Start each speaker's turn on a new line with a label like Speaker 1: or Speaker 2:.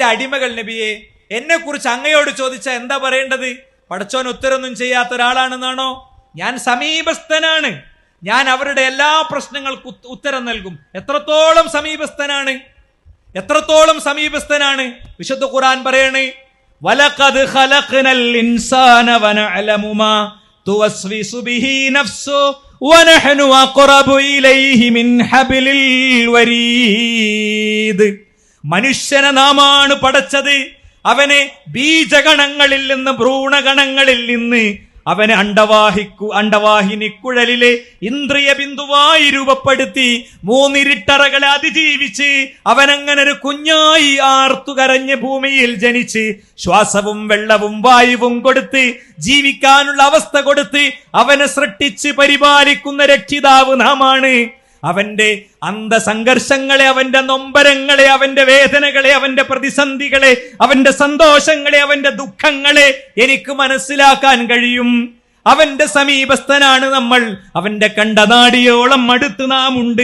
Speaker 1: എന്റെ അടിമകൾ നബിയെ എന്നെ കുറിച്ച് അങ്ങയോട് ചോദിച്ചാൽ എന്താ പറയേണ്ടത്? പടച്ചോൻ ഉത്തരൊന്നും ചെയ്യാത്ത ഒരാളാണെന്നാണോ? ഞാൻ സമീപസ്ഥനാണ്. ഞാൻ അവരുടെ എല്ലാ പ്രശ്നങ്ങൾക്കും ഉത്തരം നൽകും. എത്രത്തോളം സമീപസ്ഥനാണ്? എത്രത്തോളം സമീപസ്ഥനാണ്? വിശുദ്ധ ഖുറാൻ പറയണേ വലഖദ് ഖലഖ്നൽ ഇൻസാന തുവസ്വിസു ബിഹി നഫ്സു വനഹ്നു ഇലൈഹി മിൻ ഹബ്ലിൽ വരീദ്. മനുഷ്യനെ നാമാണ് പടച്ചത്. അവനെ ബീജഗണങ്ങളിൽ നിന്ന് ഭ്രൂണഗണങ്ങളിൽ നിന്ന് അവനെ അണ്ടവാഹിക്കു അണ്ടവാഹിനിക്കുഴലിലെ ഇന്ദ്രിയ ബിന്ദുവായി രൂപപ്പെടുത്തി മൂന്നിരിട്ടറകളെ അതിജീവിച്ച് അവനങ്ങനെ ഒരു കുഞ്ഞായി ആർത്തു ഭൂമിയിൽ ജനിച്ച് ശ്വാസവും വെള്ളവും വായുവും കൊടുത്ത് ജീവിക്കാനുള്ള അവസ്ഥ കൊടുത്ത് അവനെ സൃഷ്ടിച്ച് പരിപാലിക്കുന്ന രക്ഷിതാവ് നാമാണ് അവന്റെ അന്തസംഘർഷങ്ങളെ അവന്റെ നൊമ്പരങ്ങളെ അവന്റെ വേദനകളെ അവന്റെ പ്രതിസന്ധികളെ അവന്റെ സന്തോഷങ്ങളെ അവന്റെ ദുഃഖങ്ങളെ എനിക്ക് മനസ്സിലാക്കാൻ കഴിയും. അവന്റെ സമീപസ്ഥനാണ് നമ്മൾ. അവന്റെ കണ്ടനാടിയോളം അടുത്ത് നാം ഉണ്ട്